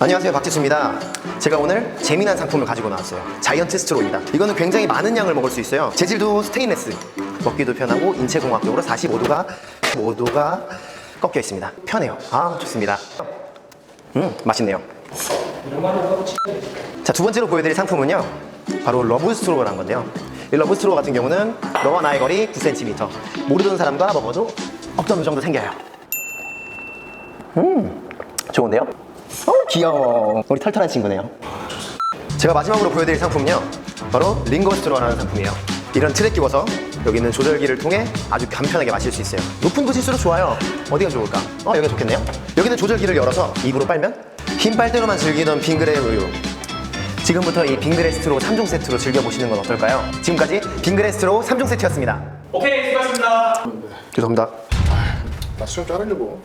안녕하세요 박지수입니다. 제가 오늘 재미난 상품을 가지고 나왔어요. 자이언트 스트로입니다. 이거는 굉장히 많은 양을 먹을 수 있어요. 재질도 스테인레스 먹기도 편하고 인체공학적으로 45도가 5도가 꺾여 있습니다. 편해요. 아 좋습니다. 음 맛있네요. 자 두 번째로 보여드릴 상품은요. 바로 러브 스트로라는 건데요. 이 러브 스트로 같은 경우는 너와 나의 거리 9cm 모르던 사람과 먹어도 없던 우정도 생겨요. 음 좋은데요? 어 귀여워. 우리 털털한 친구네요. 제가 마지막으로 보여드릴 상품은요. 바로 링거스트로라는 상품이에요. 이런 틀에 끼워서 여기 있는 조절기를 통해 아주 간편하게 마실 수 있어요. 높은 도실수록 좋아요. 어디가 좋을까? 어 여기가 좋겠네요. 여기는 조절기를 열어서 입으로 빨면 흰 빨대로만 즐기던 빙그레 우유. 지금부터 이 빙그레 스트로 3종 세트로 즐겨보시는 건 어떨까요? 지금까지 빙그레 스트로 3종 세트였습니다. 오케이 수고하셨습니다. 죄송합니다. 나 수영 자르려고